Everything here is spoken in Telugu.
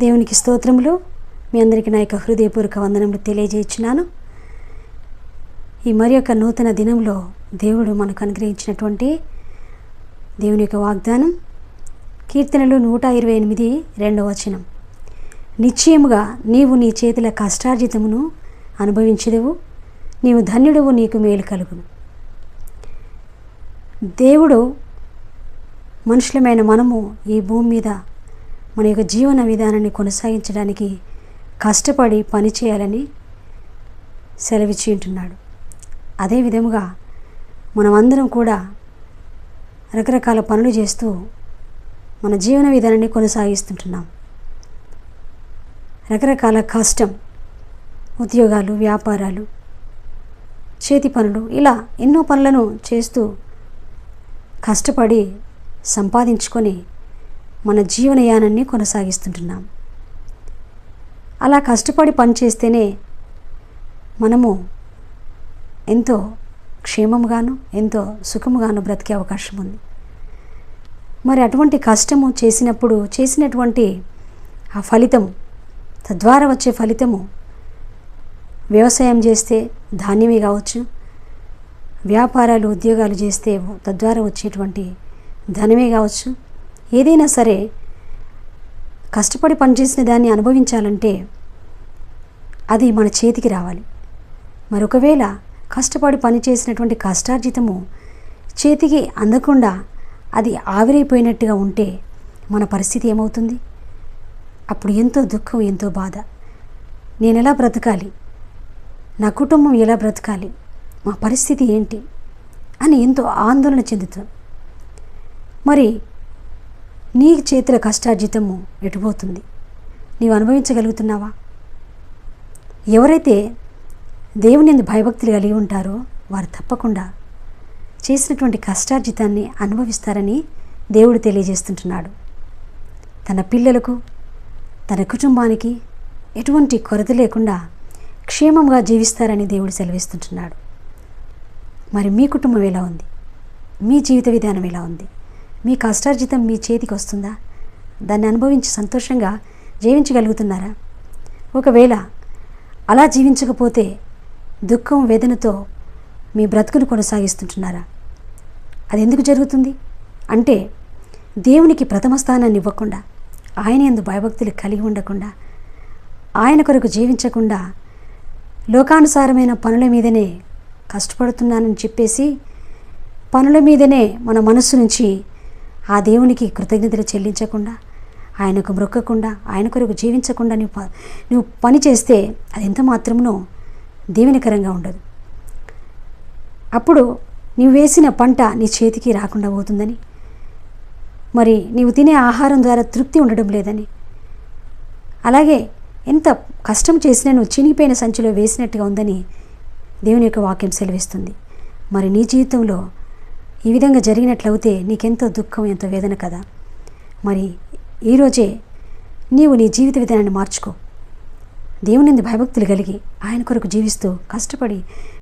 దేవునికి స్తోత్రములు. మీ అందరికీ నా యొక్క హృదయపూర్వక వందనములు తెలియజేయించున్నాను. ఈ మరి యొక్క నూతన దినంలో దేవుడు మనకు అనుగ్రహించినటువంటి దేవుని యొక్క వాగ్దానం కీర్తనలు నూట ఇరవై ఎనిమిది రెండవ వచనం. నిశ్చయముగా నీవు నీ చేతుల కష్టార్జితమును అనుభవించదువు నీవు ధన్యుడవు నీకు మేలు కలుగును. దేవుడు మనుషులమైన మనము ఈ భూమి మీద మన యొక్క జీవన విధానాన్ని కొనసాగించడానికి కష్టపడి పని చేయాలని సెలవిచ్చి ఉంటున్నాడు. అదే విధముగా మనమందరం కూడా రకరకాల పనులు చేస్తూ మన జీవన విధానాన్ని కొనసాగిస్తుంటున్నాం. రకరకాల కష్టం ఉద్యోగాలు వ్యాపారాలు చేతి పనులు ఇలా ఎన్నో పనులను చేస్తూ కష్టపడి సంపాదించుకొని మన జీవనయానాన్ని కొనసాగిస్తుంటున్నాం. అలా కష్టపడి పనిచేస్తేనే మనము ఎంతో క్షేమముగాను ఎంతో సుఖముగాను బ్రతికే అవకాశం ఉంది. మరి అటువంటి కష్టము చేసినప్పుడు చేసినటువంటి ఆ ఫలితము తద్వారా వచ్చే ఫలితము వ్యవసాయం చేస్తే ధాన్యమే కావచ్చు వ్యాపారాలు ఉద్యోగాలు చేస్తే తద్వారా వచ్చేటువంటి ధనమే కావచ్చు ఏదైనా సరే కష్టపడి పనిచేసిన దాన్ని అనుభవించాలంటే అది మన చేతికి రావాలి. మరొకవేళ కష్టపడి పనిచేసినటువంటి కష్టార్జితము చేతికి అందకుండా అది ఆవిరైపోయినట్టుగా ఉంటే మన పరిస్థితి ఏమవుతుంది? అప్పుడు ఎంతో దుఃఖం ఎంతో బాధ. నేను ఎలా బ్రతకాలి? నా కుటుంబం ఎలా బ్రతకాలి? మా పరిస్థితి ఏంటి? అని ఎంతో ఆందోళన చెందుతాం. మరి నీ చేతుల కష్టార్జితము ఎటుపోతుంది? నీవు అనుభవించగలుగుతున్నావా? ఎవరైతే దేవుని ఎందు భయభక్తులు కలిగి ఉంటారో వారు తప్పకుండా చేసినటువంటి కష్టార్జితాన్ని అనుభవిస్తారని దేవుడు తెలియజేస్తుంటున్నాడు. తన పిల్లలకు తన కుటుంబానికి ఎటువంటి కొరత లేకుండా క్షేమంగా జీవిస్తారని దేవుడు సెలవిస్తుంటున్నాడు. మరి మీ కుటుంబం ఎలా ఉంది? మీ జీవిత విధానం ఎలా ఉంది? మీ కష్టార్జితం మీ చేతికి వస్తుందా? దాన్ని అనుభవించి సంతోషంగా జీవించగలుగుతున్నారా? ఒకవేళ అలా జీవించకపోతే దుఃఖం వేదనతో మీ బ్రతుకును కొనసాగిస్తుంటున్నారా? అది ఎందుకు జరుగుతుంది? అంటే దేవునికి ప్రథమ స్థానాన్ని ఇవ్వకుండా ఆయన ఎందు భయభక్తులు కలిగి ఉండకుండా ఆయన కొరకు జీవించకుండా లోకానుసారమైన పనుల మీదనే కష్టపడుతున్నానని చెప్పేసి పనుల మీదనే మన మనస్సు నుంచి ఆ దేవునికి కృతజ్ఞతలు చెల్లించకుండా ఆయనకు మొక్కకుండా ఆయన కొరకు జీవించకుండా నువ్వు నువ్వు పని చేస్తే అది ఎంత మాత్రమునో దీవెనకరంగా ఉండదు. అప్పుడు నీవు వేసిన పంట నీ చేతికి రాకుండా పోతుందని మరి నీవు తినే ఆహారం ద్వారా తృప్తి ఉండడం లేదని. అలాగే ఎంత కష్టం చేసినా నువ్వు చినిగిపోయిన సంచిలో వేసినట్టుగా ఉందని దేవుని యొక్క వాక్యం సెలవిస్తుంది. మరి నీ జీవితంలో ఈ విధంగా జరిగినట్లయితే నీకెంతో దుఃఖం ఎంతో వేదన కదా? మరి ఈరోజే నీవు నీ జీవిత విధానాన్ని మార్చుకో. దేవునింది భయభక్తులు కలిగి ఆయన కొరకు జీవిస్తూ కష్టపడి